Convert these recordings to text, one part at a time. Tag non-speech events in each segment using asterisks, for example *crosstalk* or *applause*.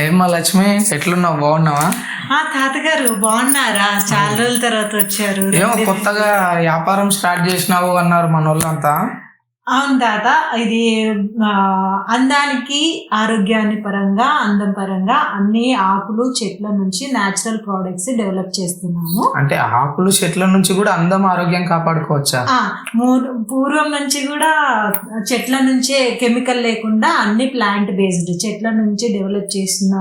ఏమ్మా లక్ష్మి ఎట్లున్నావు? బాగున్నావా? ఆ తాతగారు బాగున్నారా? చాలా రోజుల తర్వాత వచ్చారు. ఏమో కొత్తగా వ్యాపారం స్టార్ట్ చేసినావు అన్నారు మన వాళ్ళంతా అవును తాత ఇది అందానికి ఆరోగ్యాన్ని పరంగా అందం పరంగా అన్ని ఆకులు చెట్ల నుంచి నేచురల్ ప్రోడక్ట్స్ డెవలప్ చేస్తున్నాము. అంటే ఆకులు చెట్ల నుంచి కూడా అందం ఆరోగ్యం కాపాడుకోవచ్చా? పూర్వం నుంచి కూడా చెట్ల నుంచే కెమికల్ లేకుండా అన్ని ప్లాంట్ బేస్డ్ చెట్ల నుంచి డెవలప్ చేసిన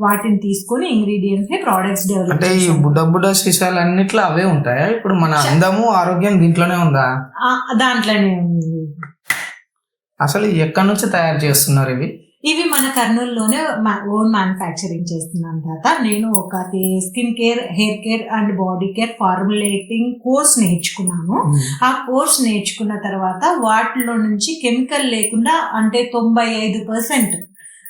వాటిని తీసుకొని ఇంగ్రీడియంట్స్ని ప్రోడక్ట్స్ డెవలప్ అంటే ఈ బుడ్డ బుడ్డ శిశాలు అన్నిట్లో అవే ఉంటాయా? ఇప్పుడు మన అందము ఆరోగ్యం దీంట్లోనే ఉందా? దాంట్లోనే ఉంది. అసలు ఎక్కడి నుంచి తయారు చేస్తున్నారు ఇవి? ఇవి మన కర్నూలులోనే ఓన్ మ్యానుఫ్యాక్చరింగ్ చేస్తున్నాం తాత. నేను ఒక skin care hair care and body care formulating course నేర్చుకున్నాను. ఆ కోర్స్ నేర్చుకున్న తర్వాత వాటిలో నుంచి కెమికల్ లేకుండా అంటే తొంభై ఐదు పర్సెంట్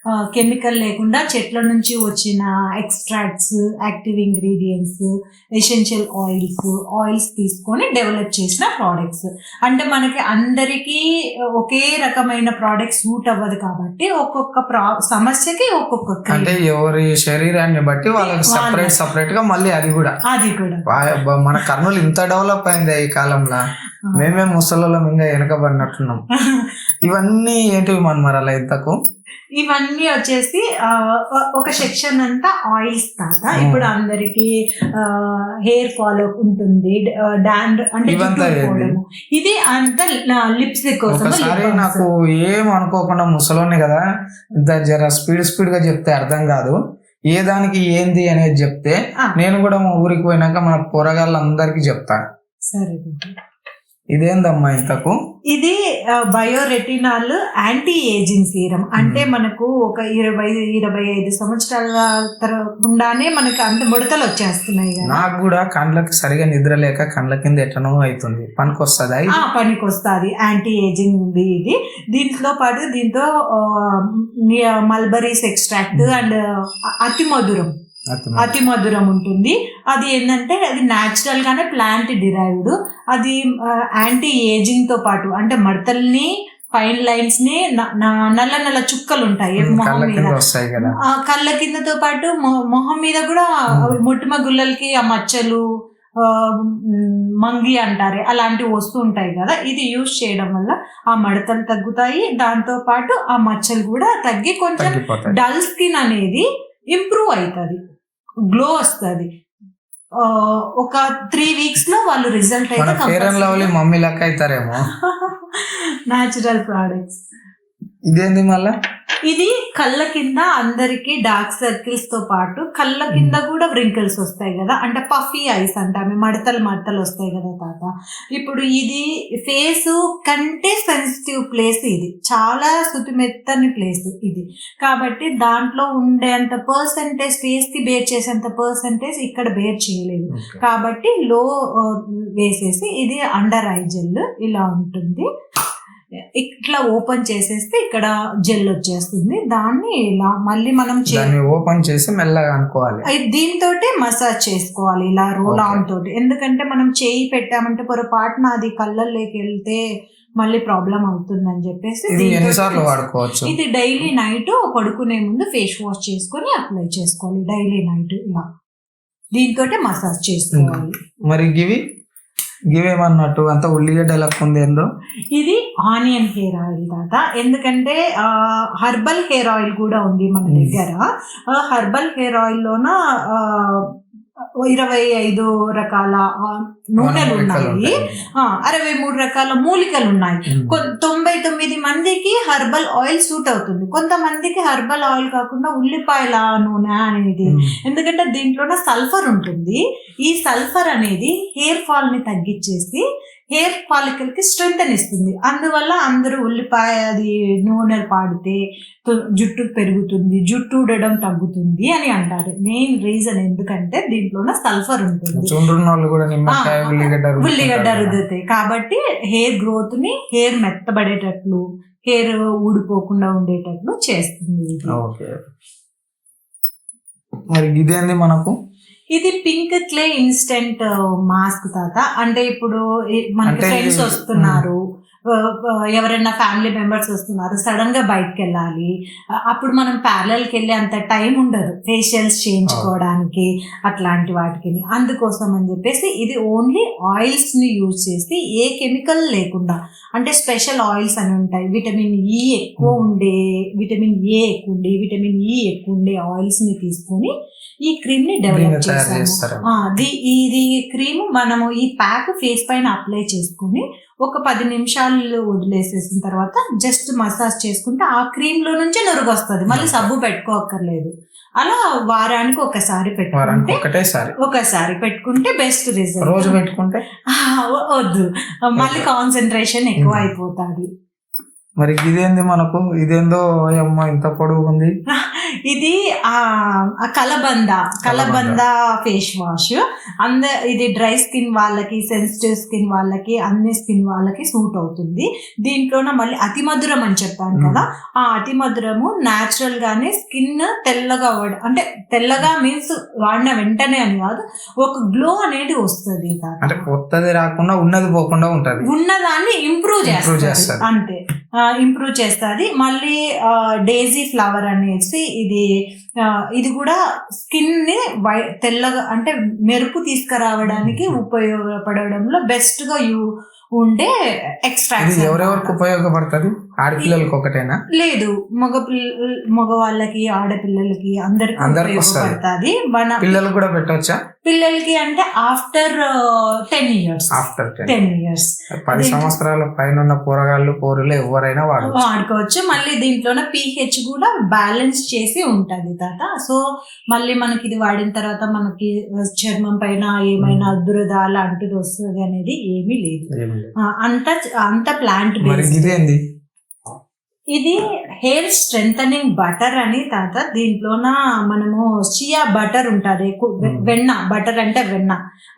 కెమికల్ లేకుండా చెట్ల నుంచి వచ్చిన extracts active ingredients essential oils oils తీసుకొని డెవలప్ చేసిన ప్రోడక్ట్స్. అంటే మనకి అందరికీ ఒకే రకమైన ప్రోడక్ట్ సూట్ అవ్వదు కాబట్టి ఒక్కొక్క ప్రా సమస్యకి ఒక్కొక్క అంటే. ఎవరి శరీరాన్ని బట్టి వాళ్ళకి సపరేట్ సపరేట్గా మళ్ళీ అది కూడా. అది కూడా. మన కర్నూలు ఇంత డెవలప్ అయింది ఈ కాలంలో. మేమే ముసలలో ఇంకా వెనకబడినట్టున్నాం. *laughs* ఇవన్నీ ఏంటివి మన మరి అలా ఇంతకు? ఇవన్నీ వచ్చేసి ఒక సెక్షన్ అంతా ఆయిల్స్ తాత. ఇప్పుడు అందరికి హెయిర్ ఫాల్ ఉంటుంది డాండ్ అంటే. ఇది అంతా లిప్స్టిక్ కోసం. నాకు ఏం అనుకోకుండా ముసలోని కదా ఇంత జర స్పీడ్ స్పీడ్గా చెప్తే అర్థం కాదు. ఏ దానికి ఏంది అనేది చెప్తే. నేను కూడా మా ఊరికి పోయినాక మన పోరగాళ్ళందరికీ చెప్తా. సరే ఇదేందమ్మా ఇంతకు? ఇది బయోరెటినాల్ యాంటీ ఏజింగ్ సీరం. అంటే మనకు ఒక ఇరవై ఇరవై ఐదు సంవత్సరాల తర- గుండానే మనకి అంత ముడతలు వచ్చేస్తున్నాయి నాకు కూడా కండ్లకి సరిగా నిద్ర లేక కండ్ల కింద ఎట్లనో అవుతుంది. పనికొస్తుందా పనికి వస్తుంది యాంటీ ఏజింగ్ ఉంది ఇది. దీంట్లో పాటు దీంతో మల్బరీస్ ఎక్స్ట్రాక్ట్ అండ్ అతి మధురం అతి మధురం ఉంటుంది. అది ఏంటంటే అది న్యాచురల్ గానే ప్లాంట్ డిరైవ్డ్ అది యాంటీ ఏజింగ్తో పాటు అంటే మడతల్ని ఫైన్ లైన్స్ని నల్ల నల్ల చుక్కలు ఉంటాయి. మొహం మీద. కళ్ళ కిందతో పాటు మొహం మీద కూడా. ముట్టిమ గుల్లలకి ఆ మచ్చలు మంగి అంటారే అలాంటివి వస్తూ ఉంటాయి కదా. ఇది యూజ్ చేయడం వల్ల ఆ మడతలు తగ్గుతాయి. దాంతో పాటు ఆ మచ్చలు కూడా తగ్గి కొంచెం డల్ స్కిన్ అనేది ఇంప్రూవ్ అవుతుంది. గ్లో వస్తుంది. ఒక త్రీ వీక్స్లో వాళ్ళు రిజల్ట్ అయితే మమ్మీ లెక్క అవుతారేమో న్యాచురల్ ప్రోడక్ట్స్ ఇదేంది మళ్ళా? ఇది కళ్ళ కింద అందరికి డార్క్ సర్కిల్స్తో పాటు కళ్ళ కింద కూడా వ్రింకిల్స్ వస్తాయి కదా. అంటే పఫీ ఐస్ అంటామే మడతలు మడతలు వస్తాయి కదా తాత. ఇప్పుడు ఇది ఫేస్ కంటే సెన్సిటివ్ ప్లేస్ ఇది. చాలా శుతిమెత్తని ప్లేస్ ఇది. కాబట్టి దాంట్లో ఉండేంత పర్సంటేజ్ ఫేస్కి బేర్ చేసేంత పర్సంటేజ్ ఇక్కడ బేర్ చేయలేదు. కాబట్టి లో వేసేసి ఇది అండర్ ఐ జెల్ ఇలా ఉంటుంది. ఇట్లా ఓపెన్ చేసేస్తే ఇక్కడ జెల్ వచ్చేస్తుంది. దాన్ని ఇలా మళ్ళీ మనం ఓపెన్ చేసి మెల్లగా అనుకోవాలి. దీంతో మసాజ్ చేసుకోవాలి ఇలా రోల్. ఆన్ తోటి. ఎందుకంటే మనం చేయి పెట్టామంటే పొరపాటున అది కళ్ళల్లోకి వెళ్తే మళ్ళీ ప్రాబ్లం అవుతుందని చెప్పేసి వాడుకోవచ్చు? ఇది డైలీ నైట్ పడుకునే ముందు ఫేస్ వాష్ చేసుకొని అప్లై చేసుకోవాలి. డైలీ నైట్ ఇలా. దీంతో మసాజ్ చేసుకోవాలి. మరి గివి? గివేమన్నట్టు అంత ఉల్లిగడ్డ లెక్క ఉంది ఏందో? ఇది ఆనియన్ హెయిర్ ఆయిల్ తాత ఎందుకంటే హర్బల్ హెయిర్ ఆయిల్ కూడా ఉంది మన Hmm. దగ్గర. హర్బల్ హెయిర్ ఆయిల్ లోన ఆ, ఇరవై ఐదు రకాల నూనెలు ఉన్నాయి. అరవై మూడు రకాల మూలికలు ఉన్నాయి. కొ- తొంభై తొమ్మిది మందికి హర్బల్ ఆయిల్ సూట్ అవుతుంది. కొంతమందికి హర్బల్ ఆయిల్ కాకుండా ఉల్లిపాయల నూనె అనేది. ఉమ్. ఎందుకంటే దీంట్లోనే సల్ఫర్ ఉంటుంది. ఈ సల్ఫర్ అనేది హెయిర్ ఫాల్ని తగ్గించేసి హెయిర్ ఫాలికల్కి స్ట్రెంగ్ ఇస్తుంది. అందువల్ల అందరూ ఉల్లిపాయ అది నూనె పాడితే జుట్టు పెరుగుతుంది జుట్టు ఊడడం తగ్గుతుంది అని అంటారు. మెయిన్ రీజన్ ఎందుకంటే దీంట్లోనే సల్ఫర్ ఉంటుంది. ఉల్లిగడ్డ. రుద్దుతాయి కాబట్టి హెయిర్ గ్రోత్ని హెయిర్ మెత్తబడేటట్లు హెయిర్ ఊడిపోకుండా ఉండేటట్లు చేస్తుంది మరి ఇదేంది మనకు? ఇది పింక్ క్లే ఇన్స్టెంట్ మాస్క్ తాత. అంటే ఇప్పుడు మనకి ఫ్రెండ్స్ వస్తున్నారు ఎవరైనా ఫ్యామిలీ మెంబర్స్ వస్తున్నారు సడన్గా బయటకు వెళ్ళాలి అప్పుడు మనం ప్యారలల్కి వెళ్ళే అంత టైం ఉండదు ఫేషియల్స్ చేయించుకోవడానికి అట్లాంటి వాటికి. అందుకోసం అని చెప్పేసి ఇది ఓన్లీ ఆయిల్స్ని యూజ్ చేసి ఏ కెమికల్ లేకుండా అంటే స్పెషల్ ఆయిల్స్ అని ఉంటాయి విటమిన్ ఈ ఎక్కువ ఉండే విటమిన్ ఏ ఎక్కువ ఉండే విటమిన్ ఈ ఎక్కువ ఉండే ఆయిల్స్ని తీసుకొని ఈ క్రీమ్ని డెవలప్ ది- ఇది క్రీమ్ మనము ఈ ప్యాక్ ఫేస్ పైన అప్లై చేసుకుని ఒక పది నిమిషాలు వదిలేసేసిన తర్వాత జస్ట్ మసాజ్ చేసుకుంటే ఆ క్రీమ్లో నుంచి నురుగు వస్తుంది మళ్ళీ సబ్బు పెట్టుకోక్కర్లేదు. అలా వారానికి ఒకసారి పెట్టుకుంటే ఒకసారి పెట్టుకుంటే బెస్ట్ రిజల్ట్ రోజు పెట్టుకుంటే? వద్దు. మళ్ళీ కాన్సన్ట్రేషన్ ఎక్కువ అయిపోతుంది. మరి ఇదేంది మనకు? ఇదేందో అమ్మ ఇంత పొడుగు ఉంది. ఇది ఆ కలబంద కలబంద ఫేస్ వాష్ అంద ఇది డ్రై స్కిన్ వాళ్ళకి సెన్సిటివ్ స్కిన్ వాళ్ళకి అన్ని స్కిన్ వాళ్ళకి సూట్ అవుతుంది దీంట్లోన మళ్ళీ అతి మధురం అని చెప్పాను. కదా ఆ అతి మధురము న్యాచురల్ గానే స్కిన్ తెల్లగా అవ్వడం అంటే తెల్లగా మీన్స్ వాడిన వెంటనే అని కాదు ఒక గ్లో అనేది వస్తుంది. అంటే కొత్తది రాకుండా ఉన్నది పోకుండా ఉంటది ఉన్నదాన్ని ఇంప్రూవ్ చేస్తది. అంతే ఇంప్రూవ్ చేస్తుంది మళ్ళీ డేజీ ఫ్లవర్ అనేసి ఇది ఇది కూడా స్కిన్ని వై తెల్లగా అంటే మెరుపు తీసుకురావడానికి ఉపయోగపడడంలో బెస్ట్గా యూ ఉండే ఎక్స్ట్రాక్ట్ ఎవరెవరికి ఉపయోగపడుతుంది? ఆడపిల్లలకి ఒకటేనా? లేదు మగ మగవాళ్ళకి ఆడపిల్లలకి అందరికి అందరికి. ఉపయోగపడుతుంది. మన పిల్లలకు కూడా పెట్టవచ్చా? పిల్లలకి అంటే after ten years after ten years పది సంవత్సరాల పైన ఉన్న పోరగాళ్ళు పోరులు ఎవరైనా వాడవచ్చు వాడుకోవచ్చు. మళ్ళీ దీంట్లోనే పీహెచ్ కూడా బ్యాలెన్స్ చేసి ఉంటది తాత. సో మళ్ళీ మనకి ఇది వాడిన తర్వాత మనకి చర్మం పైన ఏమైనా దురద అలాంటిది వస్తుంది అనేది ఏమీ లేదు. అంత అంత ప్లాంట్ ఇదేంది? ఇది హెయిర్ స్ట్రెంథనింగ్ బటర్ అని తాత దీంట్లోన మనము షియా బటర్ ఉంటుంది. వెన్న బటర్ అంటే వెన్న.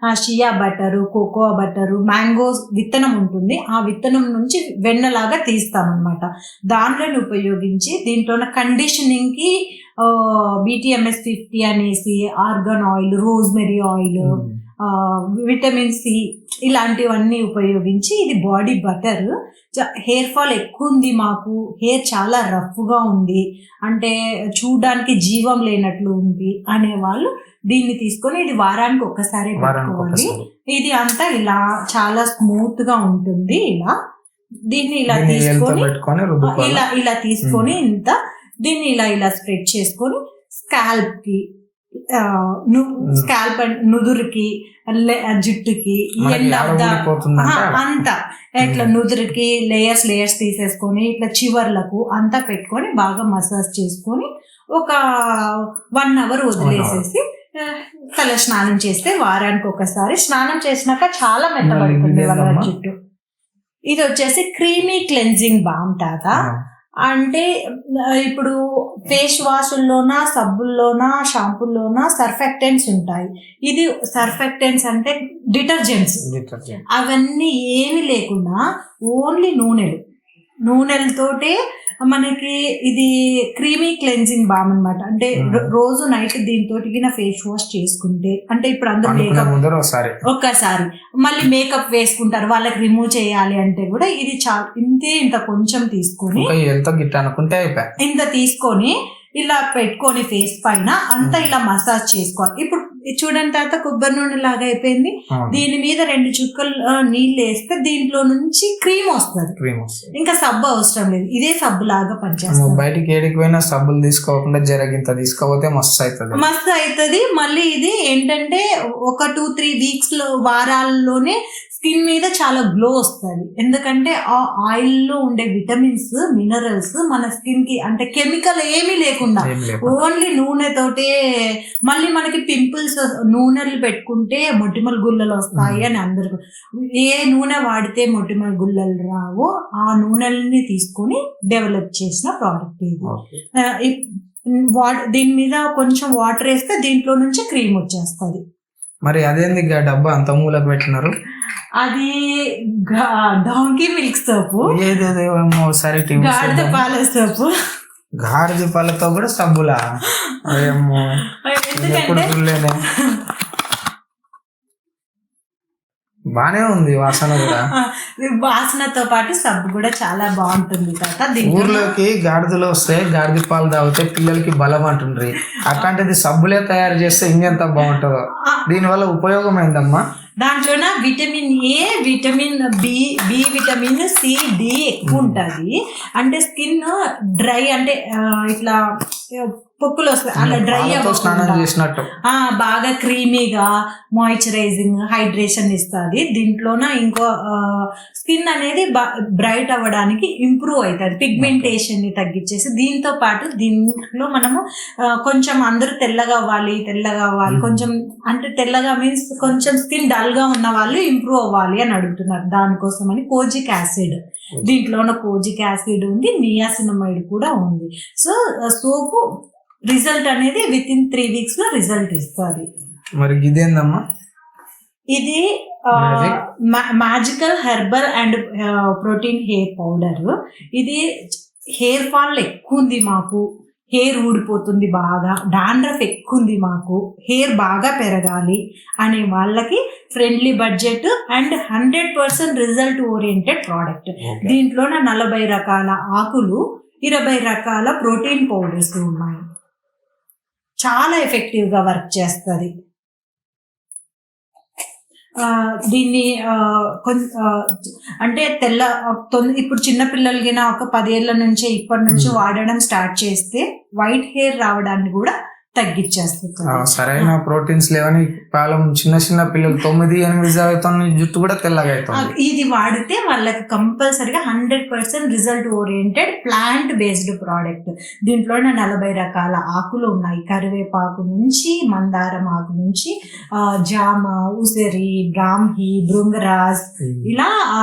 ఆ shea butter cocoa butter mango విత్తనం ఉంటుంది. ఆ విత్తనం నుంచి వెన్నలాగా తీస్తామన్నమాట. దాంట్లోని ఉపయోగించి దీంట్లోన కండిషనింగ్కి బీటీఎంఎస్ ఫిఫ్టీ అనేసి argan oil rosemary oil vitamin C ఇలాంటివన్నీ ఉపయోగించి ఇది బాడీ బటర్. హెయిర్ ఫాల్ ఎక్కువ ఉంది మాకు. హెయిర్ చాలా రఫ్గా ఉంది. అంటే చూడడానికి జీవం లేనట్లు ఉంది అనే వాళ్ళు దీన్ని తీసుకొని ఇది వారానికి ఒక్కసారి పెట్టుకోవాలి. ఇది అంతా ఇలా చాలా స్మూత్గా ఉంటుంది ఇలా. దీన్ని ఇలా తీసుకొని ఇలా ఇలా తీసుకొని ఇంత దీన్ని ఇలా ఇలా స్ప్రెడ్ చేసుకొని స్కాల్ప్కి. స్కాల్ప్ నుదురుకి జుట్టుకి. అంతా. ఇట్లా. నుదురుకి లేయర్స్ లేయర్స్ తీసేసుకొని ఇట్లా చివర్లకు అంతా పెట్టుకొని బాగా మసాజ్ చేసుకొని ఒక వన్ అవర్ వదిలేసేసి తల స్నానం చేస్తే వారానికి ఒకసారి. స్నానం చేసినాక చాలా మెత్తబడుతుంది వాళ్ళ? జుట్టు. ఇది వచ్చేసి క్రీమీ క్లెన్జింగ్ బామ్ తాత. అంటే ఇప్పుడు ఫేస్ వాషుల్లోనా సబ్బుల్లోనా షాంపూల్లోనా సర్ఫెక్టెంట్స్ ఉంటాయి. ఇది సర్ఫెక్టెంట్స్ అంటే డిటర్జెంట్స్ డిటర్జెంట్ అవన్నీ ఏమి లేకుండా ఓన్లీ నూనెలు. నూనెలతోటే మనకి ఇది క్రీమీ క్లెన్జింగ్ బామ్ అన్నమాట. అంటే రోజు నైట్ దీంతో ఫేస్ వాష్ చేసుకుంటే అంటే ఇప్పుడు అందరూ మేకప్ ఒక్కసారి. మళ్ళీ మేకప్ వేసుకుంటారు వాళ్ళకి రిమూవ్ చేయాలి అంటే కూడా ఇది చాలా ఇంతే ఇంత కొంచెం తీసుకొని ఎంత గిట్ట అనుకుంటే ఇంత తీసుకొని ఇలా పెట్టుకొని ఫేస్ పైన అంతా ఇలా మసాజ్ చేసుకోవాలి. ఇప్పుడు చూడండి తర్వాత కొబ్బరి నూనె లాగా అయిపోయింది. దీని మీద రెండు చుక్కలు నీళ్ళు వేస్తే దీంట్లో నుంచి క్రీమ్ వస్తుంది. క్రీమ్ వస్తుంది. ఇంకా సబ్బు అవసరం లేదు. ఇదే సబ్బు లాగా పనిచేస్తుంది. బయటికి ఏడికి పోయినా సబ్బులు తీసుకోకుండా జరగింత తీసుకోపోతే మస్తు అవుతుంది. మస్తు అవుతుంది. మళ్ళీ ఇది ఏంటంటే ఒక టూ త్రీ వీక్స్లో వారాల్లోనే స్కిన్ మీద చాలా గ్లో వస్తుంది. ఎందుకంటే ఆ ఆయిల్లో ఉండే విటమిన్స్ మినరల్స్ మన స్కిన్కి అంటే కెమికల్ ఏమీ లేకుండా ఓన్లీ నూనెతోటే మళ్ళీ మనకి పింపుల్స్ నూనెలు పెట్టుకుంటే మొటిమల గుల్లలు వస్తాయి అని అందరు ఏ నూనె వాడితే మొటిమల గుల్లలు రావో ఆ నూనెల్ని తీసుకొని డెవలప్ చేసిన ప్రోడక్ట్ ఇది. దీని మీద కొంచెం వాటర్ వేస్తే దీంట్లో నుంచి క్రీమ్ వచ్చేస్తుంది. మరి అదేంది డబ్బా అంత మూలకు పెట్టినారు? అది డాంకీ మిల్క్ సోపు ఏదేదేమో సరే గాడిద పాల సోపు గాడిద పాలతో కూడా సబ్బులా? ఏమో ఎందుకంటే బానే ఉంది వాసన కూడా. *laughs* వాసనతో పాటు సబ్బు కూడా చాలా బాగుంటుంది తాత. ఊర్లోకి గాడిదలు వస్తే గాడిద పాలు తాగితే పిల్లలకి బలం అంటుండ్రి. అట్లాంటిది సబ్బులే తయారు చేస్తే ఇంకెంత బాగుంటుందో. దీనివల్ల ఉపయోగం ఏందమ్మా? దాంట్లోన vitamin A vitamin B B vitamin C D ఎక్కువ ఉంటుంది. అంటే స్కిన్ డ్రై అంటే ఇట్లా పొక్కులు వస్తాయి. అలా డ్రై స్నానం చేసినట్టు. బాగా క్రీమీగా మాయిశ్చరైజింగ్ హైడ్రేషన్ ఇస్తుంది. దీంట్లోన ఇంకో స్కిన్ అనేది బ్రైట్ అవ్వడానికి ఇంప్రూవ్ అవుతుంది. పిగ్మెంటేషన్ని తగ్గించేసి దీంతో పాటు దీంట్లో మనము కొంచెం అందరూ తెల్లగా అవ్వాలి తెల్లగా అవ్వాలి. కొంచెం అంటే తెల్లగా మీన్స్ కొంచెం స్కిన్ డల్గా ఉన్న వాళ్ళు ఇంప్రూవ్ అవ్వాలి అని అడుగుతున్నారు. దానికోసం అని కోజిక్ యాసిడ్. దీంట్లోన కోజిక్ యాసిడ్ ఉంది నియాసినమైడ్ కూడా ఉంది. సో సోపు రిజల్ట్ అనేది విత్ ఇన్ త్రీ వీక్స్లో రిజల్ట్ ఇస్తుంది. మరి ఇదేందమ్మా? ఇది? Magical herbal and protein hair powder ఇది హెయిర్ ఫాల్ ఎక్కువ ఉంది మాకు. హెయిర్ ఊడిపోతుంది బాగా. డాండ్రఫ్ ఎక్కువ ఉంది మాకు. హెయిర్ బాగా పెరగాలి అనే వాళ్ళకి friendly budget and hundred percent result oriented product దీంట్లోన నలభై రకాల ఆకులు ఇరవై రకాల ప్రోటీన్ పౌడర్స్ ఉన్నాయి. చాలా ఎఫెక్టివ్గా వర్క్ చేస్తుంది ఆ, దీన్ని అంటే తెల్ల ఇప్పుడు చిన్న పిల్లలకి ఒక పదేళ్ళ నుంచే ఇప్పటి నుంచి. వాడడం స్టార్ట్ చేస్తే వైట్ హెయిర్ రావడాన్ని కూడా తగ్గించేస్తుంది సరైన ప్రోటీన్స్ లేవని పాలం చిన్న చిన్న పిల్లలు తొమ్మిది ఎనిమిది అవుతుంది జుట్టు కూడా తెల్లగా అవుతుంది. ఇది వాడితే వాళ్ళకి కంపల్సరిగా hundred percent result oriented plant based product. దీంట్లోనే నలభై రకాల ఆకులు ఉన్నాయి. కరివేపాకు నుంచి మందారం ఆకు నుంచి జామ ఉసిరి బ్రాహ్మి భృంగరాజ్ ఇలా ఆ,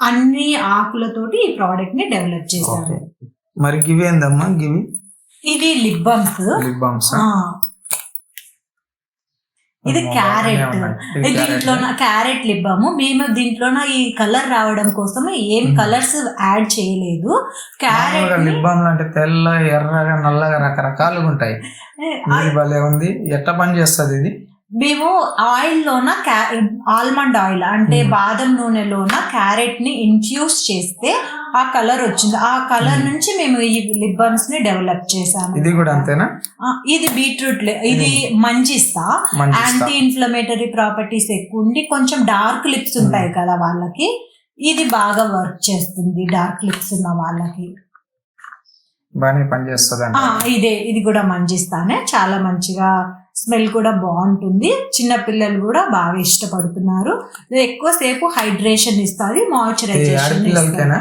అన్ని ఆకులతోటి ఈ ప్రోడక్ట్ని డెవలప్ చేశారు. మరి గివి ఏందమ్మా? గివి? ఇది లిప్ బామ్స్ లిప్ బామ్స్ ఇది క్యారెట్ దీంట్లో క్యారెట్ లిబ్బాము మేము దీంట్లోన ఈ కలర్ రావడం కోసం ఏం. కలర్స్ యాడ్ చేయలేదు. క్యారెట్ లిప్ బామ్ అంటే తెల్ల ఎర్రగా నల్లగా రకరకాలుగా ఉంటాయి. భలే ఉంది. ఎట్ట పని చేస్తుంది ఇది? మేము ఆయిల్ లోన ఆల్మండ్ ఆయిల్ అంటే Hmm. బాదం నూనెలోన క్యారెట్ని ఇన్ఫ్యూజ్ చేస్తే ఆ కలర్ వచ్చింది. ఆ కలర్ Hmm. నుంచి మేము ఈ లిప్ బామ్స్ని డెవలప్ చేసాము ఇది కూడా అంతేనా? ఇది బీట్రూట్ ఇది మంచిస్తా మంచి యాంటీ ఇన్ఫ్లమేటరీ ప్రాపర్టీస్ ఎక్కువ ఉండి కొంచెం డార్క్ లిప్స్ ఉంటాయి కదా వాళ్ళకి. ఇది బాగా వర్క్ చేస్తుంది డార్క్ లిప్స్ ఉన్న వాళ్ళకి. బాగానే పని చేస్తుంది ఆ, ఇదే ఇది కూడా మంచిస్తానే చాలా మంచిగా స్మెల్ కూడా బాగుంటుంది. చిన్న పిల్లలు కూడా బాగా ఇష్టపడుతున్నారు. ఇది ఎక్కువసేపు హైడ్రేషన్ ఇస్తుంది మాయిశ్చరైజేషన్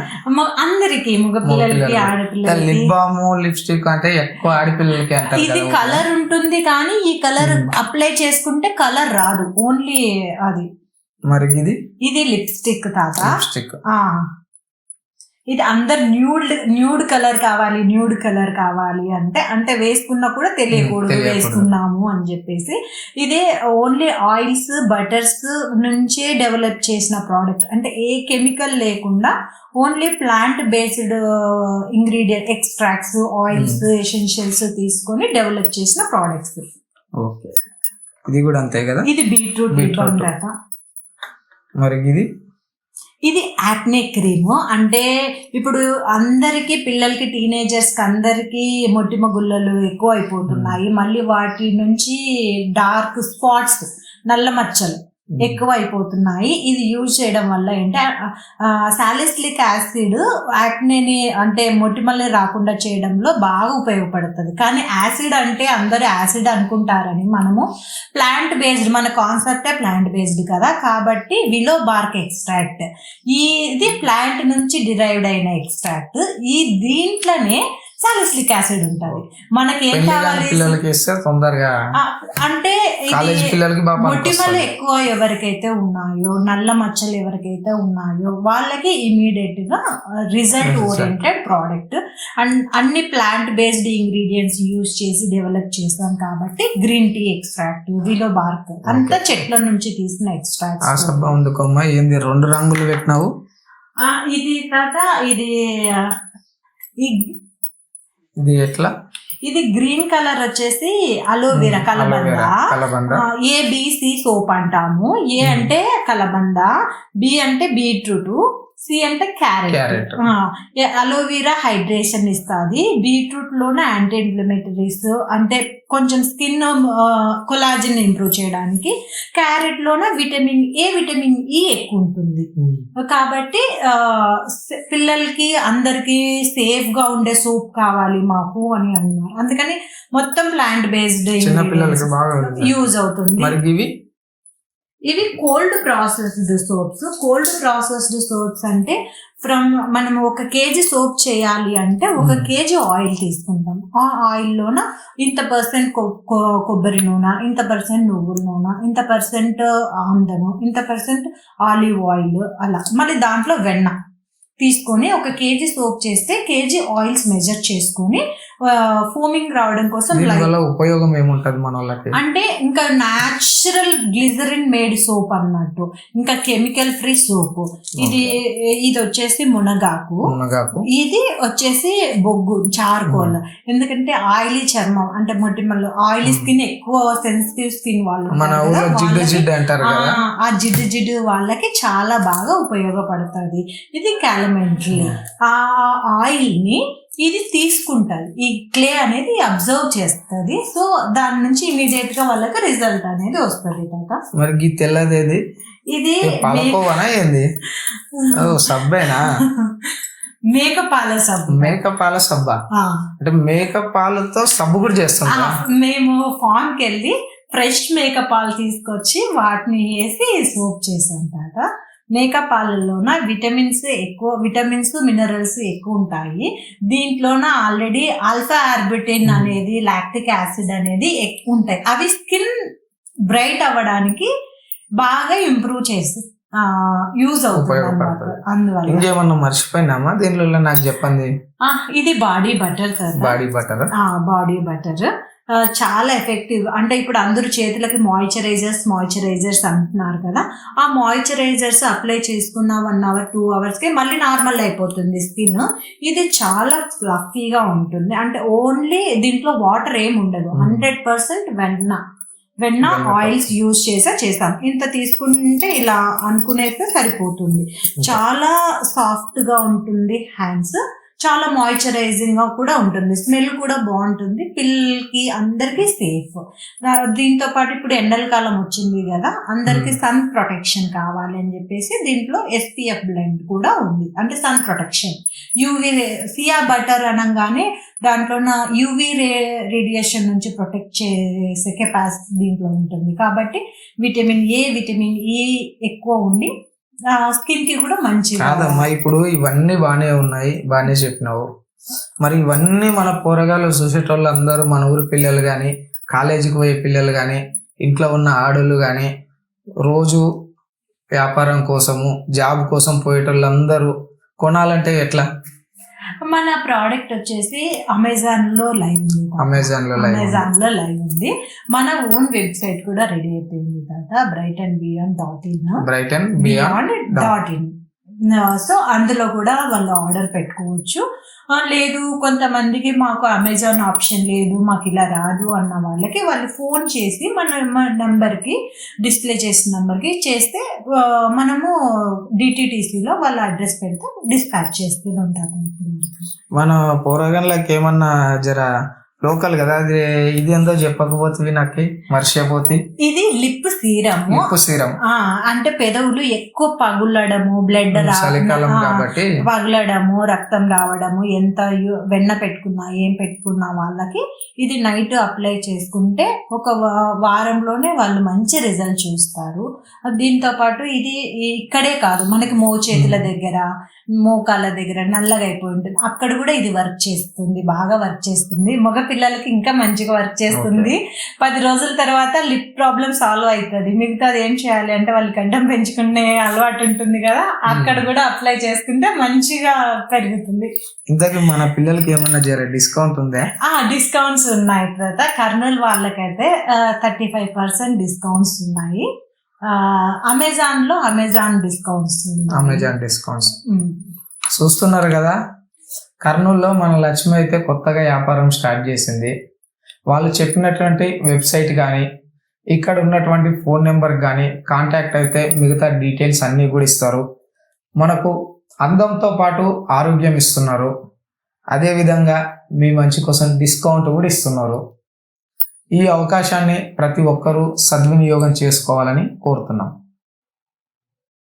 అందరికి మగ పిల్లలకి ఆడపిల్లలకి. బామ్ లిప్స్టిక్ అంటే ఎక్కువ ఆడపిల్లలకి ఇది కలర్ ఉంటుంది కానీ ఈ కలర్. అప్లై చేసుకుంటే కలర్ రాదు. ఓన్లీ అది. మరి ఇది ఇది లిప్స్టిక్ తాత. లిప్స్టిక్. ఆ. ఇది అందరు న్యూడ్ న్యూడ్ కలర్ కావాలి న్యూడ్ కలర్ కావాలి అంటే అంటే వేసుకున్నా కూడా తెలియకూడదు. వేసుకున్నాము అని చెప్పేసి. ఇదే ఓన్లీ ఆయిల్స్ బటర్స్ నుంచే డెవలప్ చేసిన ప్రోడక్ట్. అంటే ఏ కెమికల్ లేకుండా only plant based ingredient extracts oils essentials తీసుకొని డెవలప్ చేసిన ప్రోడక్ట్స్. ఓకే. ఇది కూడా అంతే కదా? ఇది బీట్రూట్. కదా మరి ఇది? ఇది యాక్నే క్రీమ్. అంటే ఇప్పుడు అందరికి పిల్లలకి టీనేజర్స్కి అందరికి మొటిమ గుల్లలు ఎక్కువ అయిపోతున్నాయి మళ్ళీ వాటి నుంచి డార్క్ స్పాట్స్ నల్ల మచ్చలు. ఎక్కువ అయిపోతున్నాయి ఇది యూజ్ చేయడం వల్ల ఏంటి? సాలిస్లిక్ యాసిడ్ యాక్నేని అంటే మొటిమల్ని రాకుండా చేయడంలో బాగా ఉపయోగపడుతుంది. కానీ యాసిడ్ అంటే అందరూ యాసిడ్ అనుకుంటారని మనము ప్లాంట్ బేస్డ్ మన కాన్సెప్టే ప్లాంట్ బేస్డ్ కదా. కాబట్టి విలో బార్క్ ఎక్స్ట్రాక్ట్. ఇది ప్లాంట్ నుంచి డిరైవ్డ్ అయిన ఎక్స్ట్రాక్ట్. ఈ దీంట్లోనే సాలిస్లిక్ యాసిడ్ ఉంటుంది. మనకి ఏం కావాలి? పిల్లలకి ఇస్తే తొందరగా అంటే కాలేజ్ ఇది పిల్లలకి మొటిమలు. ఎక్కువ ఎవరికైతే ఉన్నాయో నల్ల మచ్చలు ఎవరికైతే ఉన్నాయో వాళ్ళకి ఇమీడియట్గా రిజల్ట్. ఓరియంటెడ్ ప్రోడక్ట్ అండ్ అన్ని ప్లాంట్ బేస్డ్ ఇంగ్రీడియంట్స్ యూజ్ చేసి డెవలప్ చేస్తాం కాబట్టి green tea extract willow bark అంతా చెట్ల నుంచి తీసిన ఆ ఎక్స్ట్రాక్ట్ సబ్బా ఉందుకోమ్మా ఏంది రెండు రంగులు పెట్టినావు? ఇది కాక ఇది ఇది ఎట్లా? ఇది గ్రీన్ కలర్ వచ్చేసి అలోవెరా కలబంద. కలబంద. ఏబిసి సోప్ అంటాము. ఏ. అంటే కలబంద బి అంటే బీట్రూట్ సి అంటే క్యారెట్. అలోవెరా హైడ్రేషన్ ఇస్తుంది. బీట్రూట్లోనే యాంటీ ఇన్ఫ్లమేటరీస్ అంటే కొంచెం స్కిన్ కొలాజిన్ ఇంప్రూవ్ చేయడానికి క్యారెట్ లోన విటమిన్ ఏ విటమిన్ ఈ ఎక్కువ ఉంటుంది. కాబట్టి ఆ, స- పిల్లలకి అందరికి సేఫ్గా ఉండే సోప్ కావాలి మాకు అని అన్నారు అందుకని మొత్తం ప్లాంట్ బేస్డ్. యూజ్ అవుతుంది. ఇవి cold processed soaps. Cold processed soaps అంటే ఫ్రమ్ మనం ఒక కేజీ సోప్ చేయాలి అంటే ఒక Hmm. కేజీ ఆయిల్ తీసుకుంటాం. ఆ ఆయిల్లోన ఇంత పర్సెంట్ కొబ్బరి నూనె ఇంత పర్సెంట్ నువ్వుల నూనె ఇంత పర్సెంట్ ఆమ్దము ఇంత పర్సెంట్ ఆలివ్ ఆయిల్ అలా. మళ్ళీ దాంట్లో వెన్న తీసుకొని ఒక కేజీ సోప్ చేస్తే కేజీ ఆయిల్స్ మెజర్ చేసుకొని ఫోమింగ్ రావడం కోసం వల్ల ఉపయోగం ఏముంటది మన వాళ్ళకి అంటే ఇంకా న్యాచురల్ గ్లిజరిన్ మేడ్ సోప్ అన్నట్టు ఇంకా కెమికల్ ఫ్రీ సోప్ ఇది ఇది వచ్చేసి మునగాకు. మునగాకు. ఇది వచ్చేసి బొగ్గు చార్కోల్. ఎందుకంటే ఆయిలీ చర్మం అంటే మొటిమలు ఆయిలీ Hmm. స్కిన్ ఎక్కువ సెన్సిటివ్ స్కిన్ వాళ్ళు మన జిడ్డు జిడ్డు అంటారు ఆ జిడ్డు జిడ్డు వాళ్ళకి చాలా బాగా ఉపయోగపడుతుంది. ఇది క్యాలమెంటరీ ఆ ఆయిల్ని ఇది తీసుకుంటది ఈ క్లే అనేది అబ్జర్వ్ చేస్తుంది. సో దాని నుంచి ఇమీడియట్గా వాళ్ళకి రిజల్ట్ అనేది వస్తుంది తాత మరి ఈ తెల్లదేది ఇది పాలకోవనా ఏంది? ఓ సబ్బేనా? మేక పాల సబ్బు. మేక పాల సబ్బా అంటే మేక పాలతో సబ్బు కూడా ఆ, చేస్తుందా మేము ఫామ్ వెళ్ళి ఫ్రెష్ మేక పాలు తీసుకొచ్చి వాటిని వేసి సోప్ చేసాం తాత మేక పాలల్లోన విటమిన్స్ ఎక్కువ విటమిన్స్ మినరల్స్ ఎక్కువ ఉంటాయి దీంట్లోన ఆల్రెడీ ఆల్ఫా ఆర్బిటిన్. అనేది లాక్టిక్ యాసిడ్ అనేది ఎక్కువ ఉంటాయి అవి స్కిన్ బ్రైట్ అవ్వడానికి బాగా ఇంప్రూవ్ చేసి యూజ్ అవుతుంది. అందువల్ల. ఇంకేమన్నా మర్చిపోయినామా? దీనిలో నాకు చెప్పండి. ఇది బాడీ బటర్ కదా. Body butter? Body butter. చాలా ఎఫెక్టివ్ అంటే ఇప్పుడు అందరూ చేతులకి మాయిశ్చరైజర్స్ మాయిశ్చరైజర్స్ అంటున్నారు కదా. ఆ మాయిశ్చరైజర్స్ అప్లై చేసుకున్న వన్ అవర్ టూ అవర్స్కి మళ్ళీ నార్మల్ అయిపోతుంది స్కిన్ ఇది చాలా ఫ్లఫీగా ఉంటుంది. అంటే ఓన్లీ దీంట్లో వాటర్ ఏమి ఉండదు. Hmm. హండ్రెడ్ పర్సెంట్ వెన్న. వెన్న ఆయిల్స్ యూజ్ చేసే చేసాం ఇంత తీసుకుంటే ఇలా అనుకునేస్తే సరిపోతుంది. చాలా సాఫ్ట్గా ఉంటుంది హ్యాండ్స్ చాలా మాయిశ్చరైజింగ్గా కూడా ఉంటుంది. స్మెల్ కూడా బాగుంటుంది. పిల్లలకి అందరికీ సేఫ్ దీంతో పాటు ఇప్పుడు ఎండల కాలం వచ్చింది కదా అందరికి. సన్ ప్రొటెక్షన్ కావాలి అని చెప్పేసి దీంట్లో ఎస్పీఎఫ్ బ్లెండ్ కూడా ఉంది. అంటే sun protection UV shea butter అనగానే దాంట్లో యూవి రే రేడియేషన్ నుంచి ప్రొటెక్ట్ చేసే కెపాసిటీ దీంట్లో ఉంటుంది. కాబట్టి విటమిన్ ఏ విటమిన్ ఈ ఎక్కువ ఉండి స్కిన్కి కూడా మంచి కాదమ్మా ఇప్పుడు ఇవన్నీ బాగానే ఉన్నాయి బానే చెప్పినావు. మరి ఇవన్నీ మన పోరగాళ్ళు చూసేటోళ్ళు అందరూ మన ఊరి పిల్లలు కానీ కాలేజీకి పోయే పిల్లలు కానీ ఇంట్లో ఉన్న ఆడోళ్ళు కానీ రోజు వ్యాపారం కోసము జాబ్ కోసం పోయేటోళ్ళందరూ కొనాలంటే ఎట్లా? మన ప్రోడక్ట్ వచ్చేసి అమెజాన్లో లైవ్ ఉంది అమెజాన్లో అమెజాన్లో లైవ్ ఉంది. మన ఓన్ వెబ్సైట్ కూడా రెడీ అయిపోయింది కదా bright and beyond dot in bright and beyond beyond dot in so అందులో కూడా వాళ్ళు ఆర్డర్ పెట్టుకోవచ్చు. లేదు కొంతమందికి మాకు అమెజాన్ ఆప్షన్ లేదు మాకు ఇలా రాదు అన్న వాళ్ళకి వాళ్ళు ఫోన్ చేసి మన నెంబర్కి డిస్ప్లే చేసిన నెంబర్కి చేస్తే మనము డిటిటీసీలో వాళ్ళ అడ్రస్ పెడితే డిస్పాచ్ చేస్తూ ఉంటాము ఇప్పుడు మన పోరగాళ్ళకి ఏమన్నా జర లోకల్ కదా అది ఇది ఏందో చెప్పకపోతే నాకు మర్చిపోతే. ఇది లిప్ సీరము. ఉప్పు సీరం అంటే పెదవులు ఎక్కువ పగులడము బ్లడ్ చలికాలం కాబట్టి. పగలడము రక్తం రావడము ఎంత వెన్న పెట్టుకున్నా ఏం పెట్టుకున్నా వాళ్ళకి ఇది నైట్ అప్లై చేసుకుంటే ఒక వారంలోనే వాళ్ళు మంచి రిజల్ట్ చూస్తారు. దీంతో పాటు ఇది ఇక్కడే కాదు మనకి మోచేతుల Hmm. దగ్గర మోకాళ్ళ దగ్గర నల్లగా అయిపోయి ఉంటుంది. అక్కడ కూడా ఇది వర్క్ చేస్తుంది బాగా వర్క్ చేస్తుంది. మగ పిల్లలకి ఇంకా మంచిగా వర్క్ చేస్తుంది. పది రోజుల తర్వాత లిప్ ప్రాబ్లం సాల్వ్ అవుతుంది. మిగతాది ఏం చేయాలి? అంటే వాళ్ళు గడ్డం పెంచుకునే అలవాటు ఉంటుంది కదా అక్కడ. కూడా అప్లై చేసుకుంటే మంచిగా పెరుగుతుంది. ఇంతకీ మన పిల్లలకి ఏమన్నా జర డిస్కౌంట్ ఉందా? ఆ డిస్కౌంట్స్ ఉన్నాయి తర్వాత కర్నూలు వాళ్ళకైతే థర్టీ ఫైవ్ పర్సెంట్ డిస్కౌంట్స్ ఉన్నాయి. అమెజాన్లో అమెజాన్ డిస్కౌంట్స్ అమెజాన్ డిస్కౌంట్స్. చూస్తున్నారు కదా కర్నూలులో మన లక్ష్మి అయితే కొత్తగా వ్యాపారం స్టార్ట్ చేసింది. వాళ్ళు చెప్పినటువంటి వెబ్సైట్ కానీ ఇక్కడ ఉన్నటువంటి ఫోన్ నెంబర్ కానీ కాంటాక్ట్ అయితే మిగతా డీటెయిల్స్ అన్నీ కూడా ఇస్తారు. మనకు అందంతో పాటు ఆరోగ్యం ఇస్తున్నారు. అదేవిధంగా మీ మంచి కోసం డిస్కౌంట్ కూడా ఇస్తున్నారు. ఈ అవకాశాన్ని ప్రతి ఒక్కరూ సద్వినియోగం చేసుకోవాలని కోరుతున్నాం.